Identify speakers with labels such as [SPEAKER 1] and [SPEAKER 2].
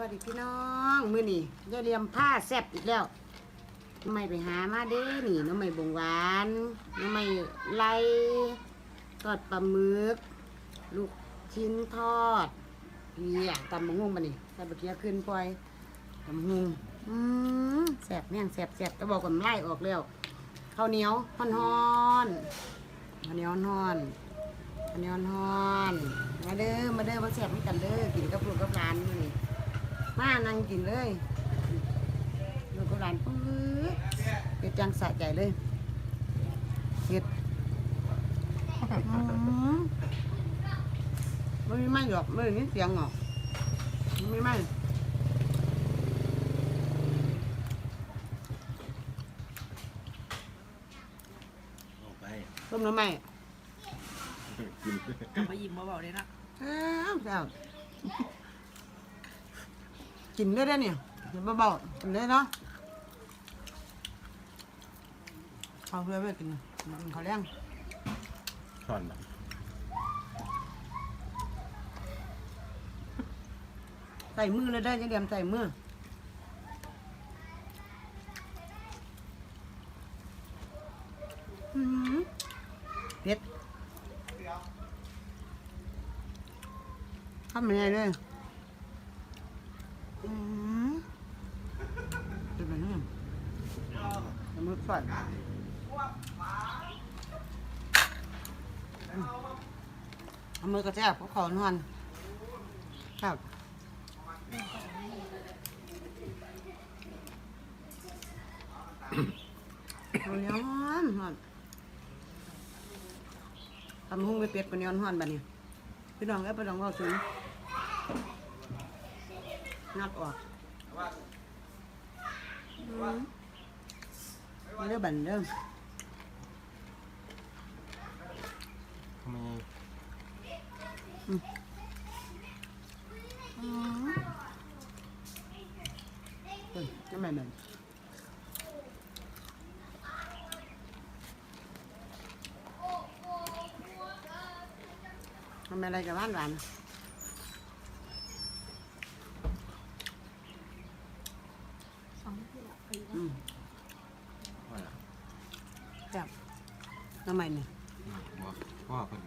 [SPEAKER 1] วัสดีพี่น้องมือนี้ยายเรียมผ้าแซบอีกแล้วน้องไม่ไปหามาเด้นี่น้องไม่บงหวานน้องไม่ไล่ทอดปลาหมึก ลูกชิ้นทอดเฮียตำมะฮุ่งมานี่ใส่บะเกียขึ้นปล่อยตำมะฮุ่งอืมแซ่บแม่งแซบแซบแต่บอกก่อนไล่ออกแล้วข้าวเหนียวฮ้อนฮ้อนข้าวเหนียวฮ้อนข้าวเหนียวฮ้อนมาเด้อมาเด้อมาแซบให้กันเด้อกินกับลูกกับหลานมื้อนี้ มานั่งกินเลยลูกกับหลานปื้อเฮ็ดจังสะใจเลยเฮ็ดอืมไม่มีไม้หรอกไม่ได้ยินเสียงหรอกไม่มีไม้
[SPEAKER 2] ออกไป
[SPEAKER 1] ต้มน้ำไม้
[SPEAKER 2] กิน
[SPEAKER 3] กลับมายิมเบาๆเลยนะ
[SPEAKER 1] อ้าวเจ้า กินได้ได้อเนี่ยกินเบาๆกินได้เนาะเอาเพื่อนไปกินกินข้าวแรง
[SPEAKER 2] ช้อนแบบ
[SPEAKER 1] ใส่มือเลยได้จะเดียมใส่มืออืมเผ็ดทำยังไงเลยอืม เป็นแบบนี้เอามือฝัดอืมเอามือกระแทกเพราขอนอนครับเอาเนี้ยฮ้อนฮอนทำหุ้งไปเป็ดกันย้อนฮอนบัดนี้พี่น้องเอ้ยพี่น้องเว่าถึง งัดออกอืมเรื่องบันเรื่อง
[SPEAKER 2] ทำไม
[SPEAKER 1] อืมเฮ้ยทำไมมันทำอะไรกับบ้านหวาน อืม
[SPEAKER 2] ว่าล่ะ
[SPEAKER 1] แซ่บ ทำไมเนี่ย
[SPEAKER 2] บ่พ่อเพิ่น